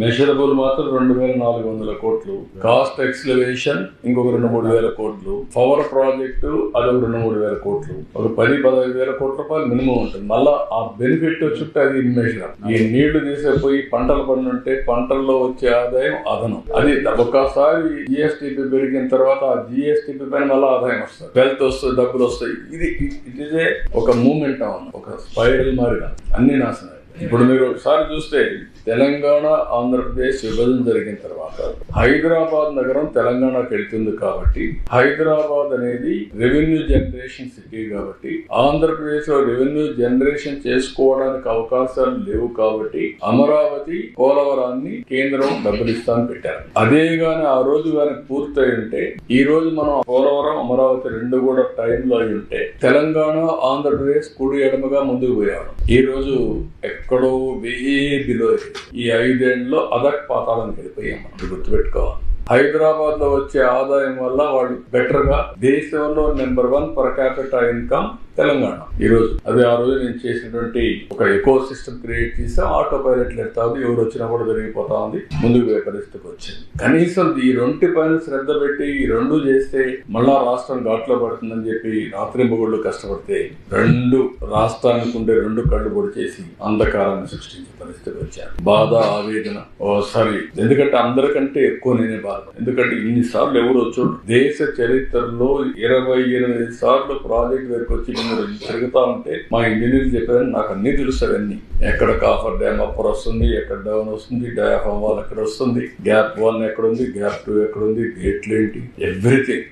Measurable మాత్రం రెండు వేల నాలుగు వందల కోట్లు. కాస్ట్ ఎక్స్లవేషన్ ఇంకొక రెండు మూడు వేల కోట్లు. పవర్ ప్రాజెక్టు అదొక రెండు మూడు వేల కోట్లు. ఒక పది పదహైదు వేల కోట్ల రూపాయలు మినిమం ఉంటుంది. మళ్ళా ఆ బెనిఫిట్ చుట్టూ అది మెషర్ ఈ నీళ్ళు తీసేపోయి పంటలు పండుంటే పంటల్లో వచ్చే ఆదాయం అదనం. అది ఒక్కసారి జిఎస్టిపి పెరిగిన తర్వాత ఆ జిఎస్టిపి పైన మళ్ళీ ఆదాయం వస్తుంది. వెల్త్ వస్తుంది డబ్బులు వస్తాయి. ఇది ఇట్ ఇదే ఒక మూమెంట్ ఒక స్పైరల్ మారిన అన్ని నాశనం. ఇప్పుడు మీరు ఒకసారి చూస్తే తెలంగాణ ఆంధ్రప్రదేశ్ విభజన జరిగిన తర్వాత హైదరాబాద్ నగరం తెలంగాణకు వెళ్తుంది కాబట్టి హైదరాబాద్ అనేది రెవెన్యూ జనరేషన్ సిటీ కాబట్టి ఆంధ్రప్రదేశ్లో రెవెన్యూ జనరేషన్ చేసుకోవడానికి అవకాశాలు లేవు కాబట్టి అమరావతి పోలవరాన్ని కేంద్రం డబ్బులిస్తాను పెట్టారు. అదే గాని ఆ రోజు గాని పూర్తయి ఉంటే ఈ రోజు మనం పోలవరం అమరావతి రెండు కూడా టైంలో అయి ఉంటే తెలంగాణ ఆంధ్రప్రదేశ్ కుడి ఎడమగా ముందుకు పోయాడు ఈ రోజు ఎక్కడో వే బిలో. ఈ ఐదేళ్ళలో అదక్ పాతాలను వెళ్ళిపోయాం మనం గుర్తుపెట్టుకోవాలి హైదరాబాద్లో వచ్చే ఆదాయం వల్ల వాళ్ళు బెటర్గా దేశంలో number one per capita income Telangana. ఈ రోజు అది ఆ రోజు నేను చేసినటువంటి ఒక ఎకో సిస్టమ్ క్రియేట్ చేసి ఆటో పైలట్లు ఎడతా ఉంది ఎవరు వచ్చినా కూడా జరిగిపోతా ఉంది ముందుకు పోయే పరిస్థితికి వచ్చింది. కనీసం ఈ రెండు పైన శ్రద్ధ పెట్టి ఈ రెండు చేస్తే మళ్ళా రాష్ట్రం ఘాట్లో పడుతుందని చెప్పి రాత్రి మొగుళ్ళు కష్టపడితే రెండు రాష్ట్రానికి ఉండే రెండు కళ్ళు పొడి చేసి అంధకారాన్ని సృష్టించే పరిస్థితికి వచ్చారు. బాధ ఆవేదన ఓ సారీ ఎందుకంటే అందరికంటే ఎక్కువ నేనే బాధ ఎందుకంటే ఇన్ని సార్లు ఎవరు వచ్చారు? దేశ చరిత్రలో ఇరవై ఎనిమిది సార్లు ప్రాజెక్ట్ దగ్గరకు వచ్చి మీరు తిరుగుతా ఉంటే మా ఇంజనీర్ చెప్పారని నాకు అన్ని తెలుసు అవన్నీ ఎక్కడ కాఫర్ డ్యామ్ అప్పర్ వస్తుంది ఎక్కడ డౌన్ వస్తుంది డయాఫామ్ వాల్ ఎక్కడ వస్తుంది గ్యాప్ వన్ ఎక్కడ ఉంది గ్యాప్ టూ ఎక్కడ ఉంది గేట్లు ఏంటి ఎవ్రీథింగ్.